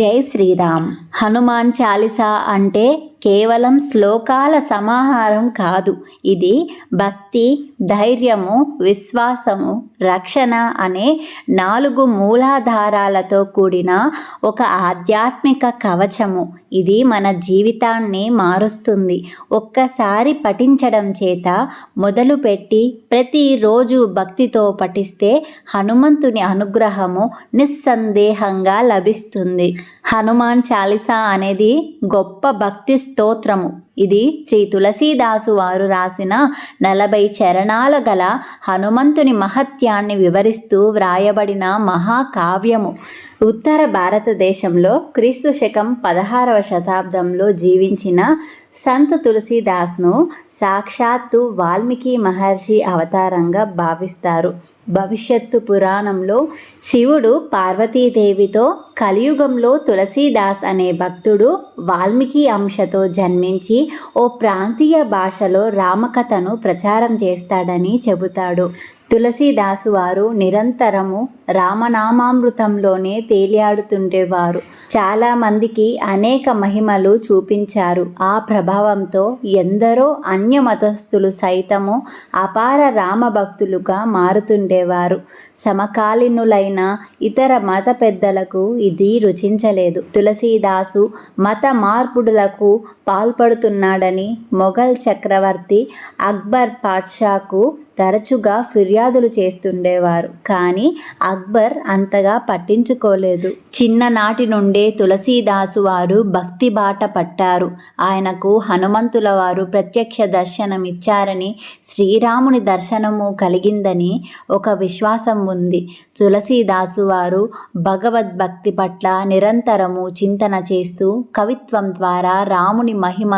జై శ్రీరామ్. హనుమాన్ చాలీసా అంటే కేవలం శ్లోకాల సమాహారం కాదు. ఇది భక్తి ధైర్యము విశ్వాసము రక్షణ అనే నాలుగు మూలాధారాలతో కూడిన ఒక ఆధ్యాత్మిక కవచము. ఇది మన జీవితాన్ని మారుస్తుంది. ఒక్కసారి పఠించడం చేత మొదలుపెట్టి ప్రతిరోజు భక్తితో పఠిస్తే హనుమంతుని అనుగ్రహము నిస్సందేహంగా లభిస్తుంది. హనుమాన్ చాలీసా అనేది గొప్ప భక్తి స్తోత్రము. ఇది శ్రీ తులసీదాసు వారు రాసిన నలభై చరణాల గల హనుమంతుని మహత్యాన్ని వివరిస్తూ వ్రాయబడిన మహాకావ్యము. ఉత్తర భారతదేశంలో క్రీస్తు శకం పదహారవ శతాబ్దంలో జీవించిన సంత్ తులసీదాస్ను సాక్షాత్తు వాల్మీకి మహర్షి అవతారంగా భావిస్తారు. భవిష్యత్తు పురాణంలో శివుడు పార్వతీదేవితో కలియుగంలో తులసీదాస్ అనే భక్తుడు వాల్మీకి అంశతో జన్మించి ఓ ప్రాంతీయ భాషలో రామకథను ప్రచారం చేస్తాడని చెబుతాడు. తులసీదాసు వారు నిరంతరము రామనామామృతంలోనే తేలియాడుతుండేవారు చాలామందికి అనేక మహిమలు చూపించారు. ఆ ప్రభావంతో ఎందరో అన్య మతస్థులు సైతము అపార రామభక్తులుగా మారుతుండేవారు సమకాలీనులైన ఇతర మత పెద్దలకు ఇది రుచించలేదు. తులసీదాసు మత మార్పుడులకు పాల్పడుతున్నాడని మొఘల్ చక్రవర్తి అక్బర్ పాట్షాకు తరచుగా ఫిర్యాదులు చేస్తుండేవారు. కానీ అక్బర్ అక్బర్ అంతగా పట్టించుకోలేదు. చిన్ననాటి నుండే తులసీదాసు వారు భక్తి బాట పట్టారు. ఆయనకు హనుమంతుల వారు ప్రత్యక్ష దర్శనం ఇచ్చారని శ్రీరాముని దర్శనము కలిగిందని ఒక విశ్వాసం ఉంది. తులసీదాసు వారు భగవద్భక్తి పట్ల నిరంతరము చింతన చేస్తూ కవిత్వం ద్వారా రాముని మహిమ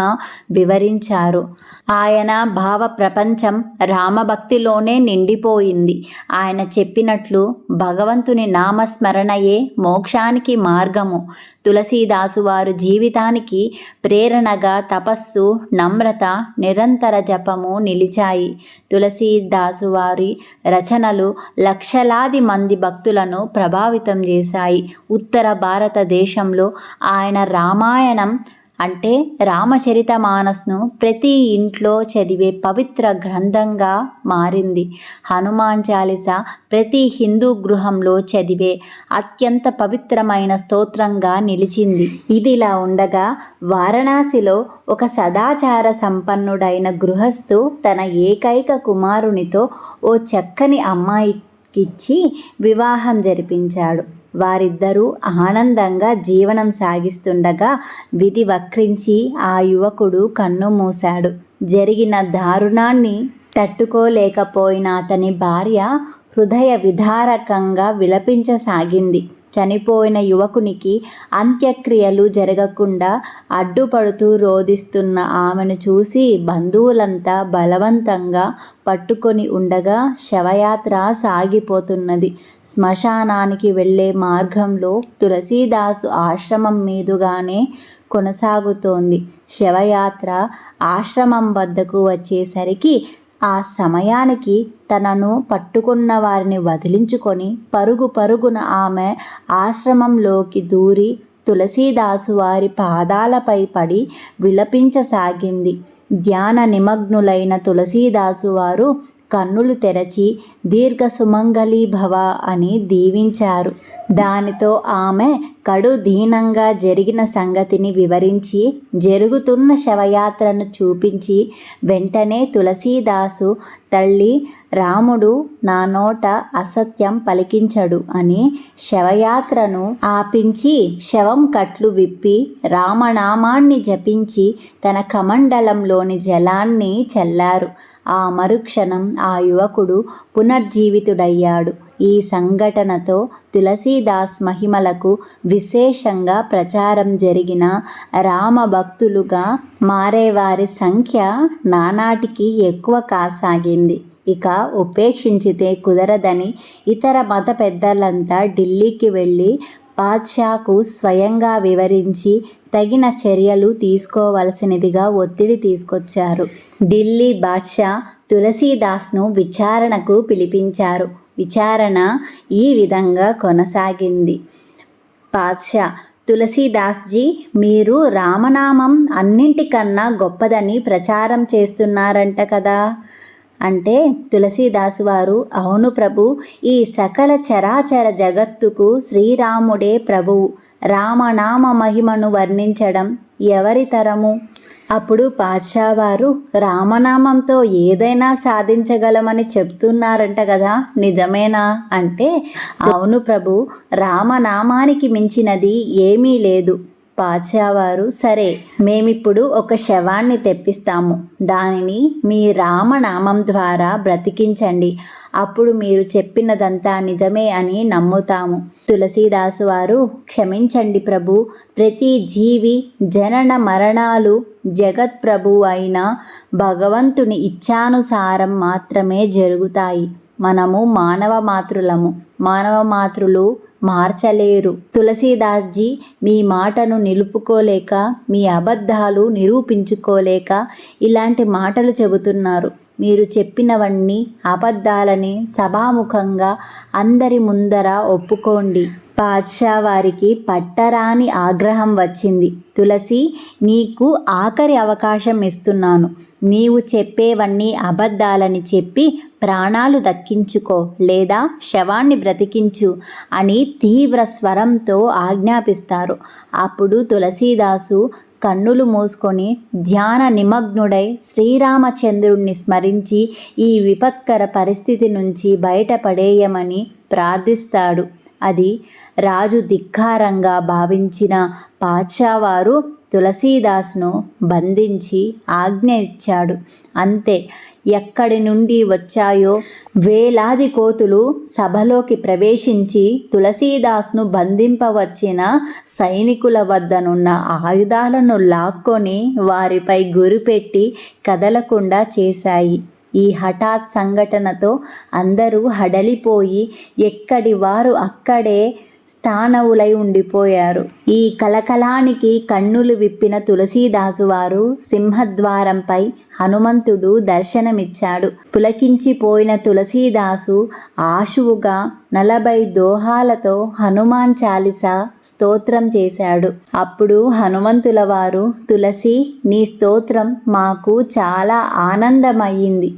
వివరించారు. ఆయన భావ ప్రపంచం రామభక్తిలోనే నిండిపోయింది. ఆయన చెప్పినట్లు భగ భగవంతుని నామస్మరణయే మోక్షానికి మార్గము. తులసీదాసు వారు జీవితానికి ప్రేరణగా తపస్సు నమ్రత నిరంతర జపము నిలిచాయి. తులసీదాసు వారి రచనలు లక్షలాది మంది భక్తులను ప్రభావితం చేశాయి. ఉత్తర భారతదేశంలో ఆయన రామాయణం అంటే రామచరిత మానస్ను ప్రతి ఇంట్లో చదివే పవిత్ర గ్రంథంగా మారింది. హనుమాన్ చాలీస ప్రతి హిందూ గృహంలో చదివే అత్యంత పవిత్రమైన స్తోత్రంగా నిలిచింది. ఇదిలా ఉండగా వారణాసిలో ఒక సదాచార సంపన్నుడైన గృహస్థు తన ఏకైక కుమారునితో ఓ చక్కని అమ్మాయికిచ్చి వివాహం జరిపించాడు. వారిద్దరూ ఆనందంగా జీవనం సాగిస్తుండగా విధి వక్రించి ఆ యువకుడు కన్ను మూశాడు. జరిగిన దారుణాన్ని తట్టుకోలేకపోయిన అతని భార్య హృదయ విదారకంగా విలపించసాగింది. చనిపోయిన యువకునికి అంత్యక్రియలు జరగకుండా అడ్డుపడుతూ రోధిస్తున్న ఆమెను చూసి బంధువులంతా బలవంతంగా పట్టుకొని ఉండగా శవయాత్ర సాగిపోతున్నది. శ్మశానానికి వెళ్ళే మార్గంలో తులసీదాసు ఆశ్రమం మీదుగానే కొనసాగుతోంది. శవయాత్ర ఆశ్రమం వద్దకు వచ్చేసరికి ఆ సమయానికి తనను పట్టుకున్న వారిని వదిలించుకొని పరుగు పరుగున ఆమె ఆశ్రమంలోకి దూరి తులసీదాసు వారి పాదాలపై పడి విలపించసాగింది. ధ్యాన నిమగ్నులైన తులసీదాసు వారు కన్నులు తెరచి దీర్ఘ సుమంగళి భవ అని దీవించారు. దానితో ఆమె కడు దీనంగా జరిగిన సంగతిని వివరించి జరుగుతున్న శవయాత్రను చూపించి వెంటనే తులసీదాసు తల్లి రాముడు నా నోట అసత్యం పలికించడు అని శవయాత్రను ఆపించి శవం కట్లు విప్పి రామనామాన్ని జపించి తన కమండలంలోని జలాన్ని చల్లారు. ఆ మరుక్షణం ఆ యువకుడు పునర్జీవితుడయ్యాడు. ఈ సంఘటనతో తులసీదాస్ మహిమలకు విశేషంగా ప్రచారం జరిగిన రామ భక్తులుగా మారేవారి సంఖ్య నానాటికి ఎక్కువ కాసాగింది. ఇక ఉపేక్షించితే కుదరదని ఇతర మత పెద్దలంతా ఢిల్లీకి వెళ్ళి బాద్షాకు స్వయంగా వివరించి తగిన చర్యలు తీసుకోవలసినదిగా ఒత్తిడి తీసుకొచ్చారు. ఢిల్లీ బాద్షా తులసీదాస్ను విచారణకు పిలిపించారు. విచారణ ఈ విధంగా కొనసాగింది. బాద్షా తులసీదాస్జీ మీరు రామనామం అన్నింటికన్నా గొప్పదని ప్రచారం చేస్తున్నారంట కదా? అంటే తులసీదాస్ వారు అవును ప్రభు ఈ సకల చరాచర జగత్తుకు శ్రీరాముడే ప్రభువు. రామనామ మహిమను వర్ణించడం ఎవరి తరము? అప్పుడు పాషావారు రామనామంతో ఏదైనా సాధించగలమని చెప్తున్నారంట కదా నిజమేనా? అంటే అవును ప్రభు రామనామానికి మించినది ఏమీ లేదు. పాచావారు సరే మేమిప్పుడు ఒక శవాన్ని తెప్పిస్తాము. దానిని మీ రామనామం ద్వారా బ్రతికించండి. అప్పుడు మీరు చెప్పినదంతా నిజమే అని నమ్ముతాము. తులసీదాసు వారు క్షమించండి ప్రభు ప్రతి జీవి జనన మరణాలు జగత్ ప్రభు అయిన భగవంతుని ఇచ్ఛానుసారం మాత్రమే జరుగుతాయి. మనము మానవ మాతృలము. మానవ మాతృలు మార్చలేరు. తులసీదాస్జీ మీ మాటను నిలుపుకోలేక మీ అబద్ధాలు నిరూపించుకోలేక ఇలాంటి మాటలు చెబుతున్నారు. మీరు చెప్పినవన్నీ అబద్ధాలని సభాముఖంగా అందరి ముందర ఒప్పుకోండి. పాద్షా వారికి పట్టరాని ఆగ్రహం వచ్చింది. తులసి నీకు ఆఖరి అవకాశం ఇస్తున్నాను. నీవు చెప్పేవన్నీ అబద్ధాలని చెప్పి ప్రాణాలు దక్కించుకో లేదా శవాన్ని బ్రతికించు అని తీవ్ర స్వరంతో ఆజ్ఞాపిస్తారు. అప్పుడు తులసీదాసు కన్నులు మూసుకొని ధ్యాన నిమగ్నుడై శ్రీరామచంద్రుణ్ణి స్మరించి ఈ విపత్కర పరిస్థితి నుంచి బయటపడేయమని ప్రార్థిస్తాడు. అది రాజు ధిక్కారంగా భావించిన పాచావారు తులసీదాస్ను బంధించి ఆజ్ఞ ఇచ్చాడు. అంతే ఎక్కడి నుండి వచ్చాయో? వేలాది కోతులు సభలోకి ప్రవేశించి తులసీదాస్ను బంధింపవచ్చిన సైనికుల వద్దనున్న ఆయుధాలను లాక్కొని వారిపై గురిపెట్టి కదలకుండా చేశాయి. ఈ హఠాత్ సంఘటనతో అందరూ హడలిపోయి ఎక్కడి వారు అక్కడే స్థానవులై ఉండిపోయారు. ఈ కలకలానికి కన్నులు విప్పిన తులసీదాసు వారు సింహద్వారంపై హనుమంతుడు దర్శనమిచ్చాడు. పులకించిపోయిన తులసీదాసు ఆశువుగా నలభై దోహాలతో హనుమాన్ చాలిస స్తోత్రం చేశాడు. అప్పుడు హనుమంతుల వారు తులసి నీ స్తోత్రం మాకు చాలా ఆనందమయ్యింది.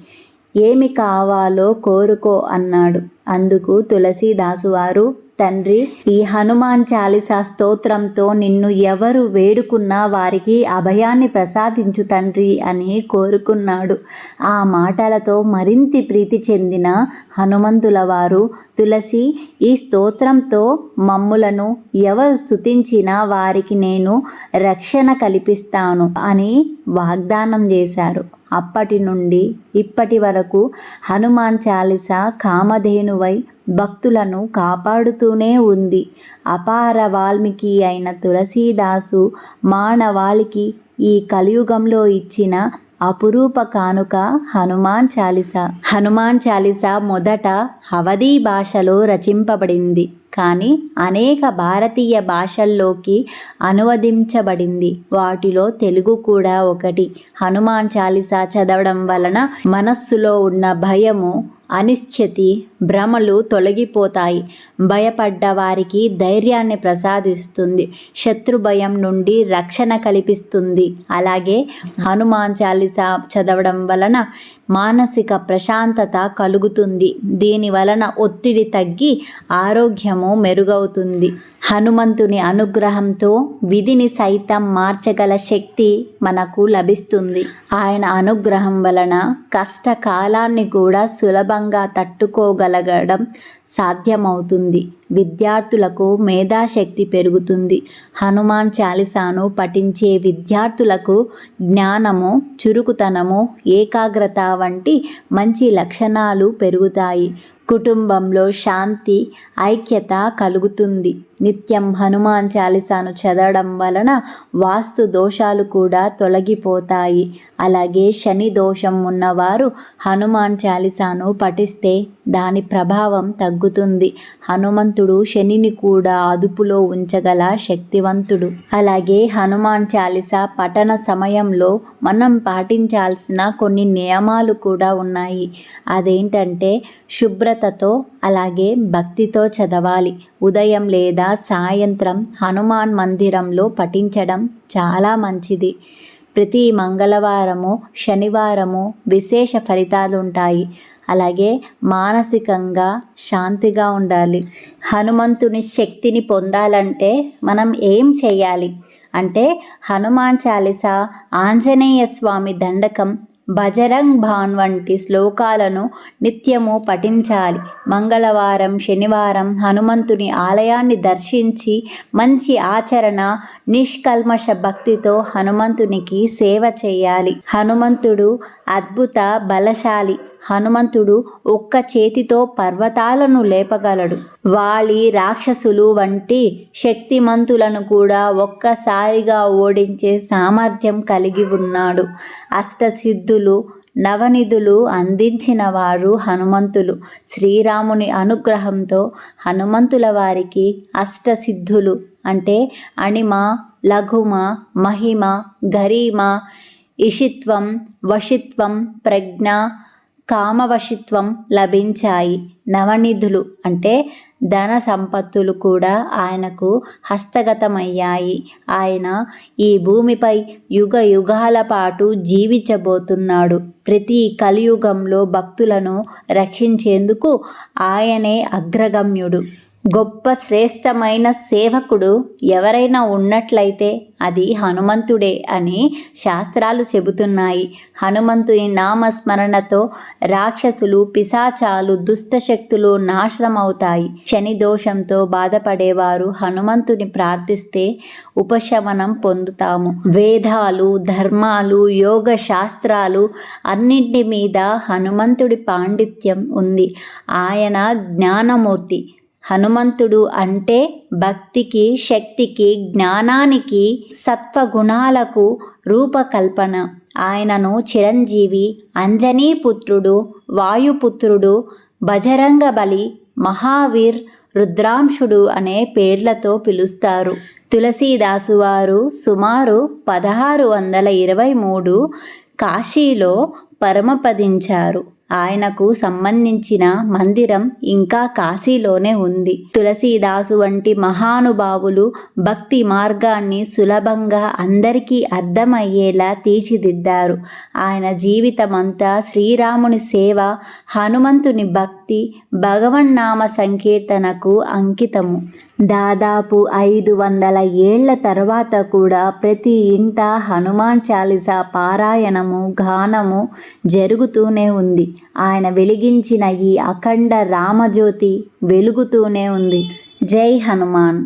ఏమి కావాలో కోరుకో అన్నాడు. అందుకు తులసీదాసు వారు తండ్రి ఈ హనుమాన్ చాలీసా స్తోత్రంతో నిన్ను ఎవరు వేడుకున్నా వారికి అభయాన్ని ప్రసాదించు తండ్రి అని కోరుకున్నాడు. ఆ మాటలతో మరింత ప్రీతి చెందిన హనుమంతుల వారు తులసి ఈ స్తోత్రంతో మమ్ములను ఎవరు స్తుతించినా వారికి నేను రక్షణ కల్పిస్తాను అని వాగ్దానం చేశారు. అప్పటి నుండి ఇప్పటి వరకు హనుమాన్ చాలీస కామధేనువై భక్తులను కాపాడుతూనే ఉంది. అపార వాల్మీకి అయిన తులసీదాసు మానవాళికి ఈ కలియుగంలో ఇచ్చిన అపురూప కానుక హనుమాన్ చాలీస. హనుమాన్ చాలీస మొదట అవధీ భాషలో రచింపబడింది. కానీ అనేక భారతీయ భాషల్లోకి అనువదించబడింది. వాటిలో తెలుగు కూడా ఒకటి. హనుమాన్ చాలిస చదవడం వలన మనస్సులో ఉన్న భయము అనిశ్చితి భ్రమలు తొలగిపోతాయి. భయపడ్డ వారికి ధైర్యాన్ని ప్రసాదిస్తుంది. శత్రు భయం నుండి రక్షణ కల్పిస్తుంది. అలాగే హనుమాన్ చాలీసా చదవడం వలన మానసిక ప్రశాంతత కలుగుతుంది. దీని వలన ఒత్తిడి తగ్గి ఆరోగ్యము మెరుగవుతుంది. హనుమంతుని అనుగ్రహంతో విధిని సైతం మార్చగల శక్తి మనకు లభిస్తుంది. ఆయన అనుగ్రహం వలన కష్టకాలాన్ని కూడా సులభంగా తట్టుకోగలగడం సాధ్యమవుతుంది. విద్యార్థులకు మేధాశక్తి పెరుగుతుంది. హనుమాన్ చాలీసాను పఠించే విద్యార్థులకు జ్ఞానము చురుకుతనము ఏకాగ్రత వంటి మంచి లక్షణాలు పెరుగుతాయి. కుటుంబంలో శాంతి ఐక్యత కలుగుతుంది. నిత్యం హనుమాన్ చాలీసాను చదవడం వలన వాస్తు దోషాలు కూడా తొలగిపోతాయి. అలాగే శని దోషం ఉన్నవారు హనుమాన్ చాలీసాను పఠిస్తే దాని ప్రభావం తగ్గుతుంది. హనుమంతుడు శనిని కూడా అదుపులో ఉంచగల శక్తివంతుడు. అలాగే హనుమాన్ చాలీస పఠన సమయంలో మనం పాటించాల్సిన కొన్ని నియమాలు కూడా ఉన్నాయి. అదేంటంటే శుభ్రతతో అలాగే భక్తితో చదవాలి. ఉదయం లేదా సాయంత్రం హనుమాన్ మందిరంలో పఠించడం చాలా మంచిది. ప్రతి మంగళవారము శనివారము విశేష ఫలితాలు ఉంటాయి అలాగే మానసికంగా శాంతిగా ఉండాలి. హనుమంతుని శక్తిని పొందాలంటే మనం ఏం చేయాలి? అంటే హనుమాన్ చాలీస ఆంజనేయ స్వామి దండకం బజరంగ్ భాన్ వంటి శ్లోకాలను నిత్యము పఠించాలి. మంగళవారం శనివారం హనుమంతుని ఆలయాన్ని దర్శించి మంచి ఆచరణ నిష్కల్మష భక్తితో హనుమంతునికి సేవ చేయాలి. హనుమంతుడు అద్భుత బలశాలి. హనుమంతుడు ఒక్క చేతితో పర్వతాలను లేపగలడు. వాలి రాక్షసులు వంటి శక్తిమంతులను కూడా ఒక్కసారిగా ఓడించే సామర్థ్యం కలిగి ఉన్నాడు. అష్టసిద్ధులు నవనిధులు అందించిన వారు హనుమంతులు. శ్రీరాముని అనుగ్రహంతో హనుమంతుల వారికి అష్టసిద్ధులు అంటే అణిమ లఘుమ మహిమ గరిమ ఇషిత్వం వశిత్వం ప్రజ్ఞ కామవశిత్వం లభించాయి. నవనిధులు అంటే ధన సంపత్తులు కూడా ఆయనకు హస్తగతమయ్యాయి. ఆయన ఈ భూమిపై యుగ యుగాల పాటు జీవించబోతున్నాడు. ప్రతి కలియుగంలో భక్తులను రక్షించేందుకు ఆయనే అగ్రగమ్యుడు. గొప్ప శ్రేష్టమైన సేవకుడు ఎవరైనా ఉన్నట్లయితే అది హనుమంతుడే అని శాస్త్రాలు చెబుతున్నాయి. హనుమంతుని నామస్మరణతో రాక్షసులు పిశాచాలు దుష్టశక్తులు నాశనం అవుతాయి శని దోషంతో బాధపడేవారు హనుమంతుని ప్రార్థిస్తే ఉపశమనం పొందుతాము. వేదాలు ధర్మాలు యోగ శాస్త్రాలు అన్నింటి మీద హనుమంతుడి పాండిత్యం ఉంది. ఆయన జ్ఞానమూర్తి. హనుమంతుడు అంటే భక్తికి శక్తికి జ్ఞానానికి సత్వగుణాలకు రూపకల్పన. ఆయనను చిరంజీవి అంజనీపుత్రుడు వాయుపుత్రుడు బజరంగ బలి మహావీర్ రుద్రాంశుడు అనే పేర్లతో పిలుస్తారు. తులసీదాసు వారు సుమారు పదహారు వందల ఇరవై మూడు కాశీలో పరమపదించారు. ఆయనకు సంబంధించిన మందిరం ఇంకా కాశీలోనే ఉంది. తులసీదాసు వంటి మహానుభావులు భక్తి మార్గాన్ని సులభంగా అందరికీ అర్థమయ్యేలా తీర్చిదిద్దారు. ఆయన జీవితమంతా శ్రీరాముని సేవ హనుమంతుని భక్తి భగవన్నామ సంకీర్తనకు అంకితము. దాదాపు ఐదు వందల ఏళ్ళ తర్వాత కూడా ప్రతి ఇంట హనుమాన్ చాలీస పారాయణము గానము జరుగుతూనే ఉంది. ఆయన వెలిగించిన ఈ అఖండ రామజ్యోతి వెలుగుతూనే ఉంది. జై హనుమాన్!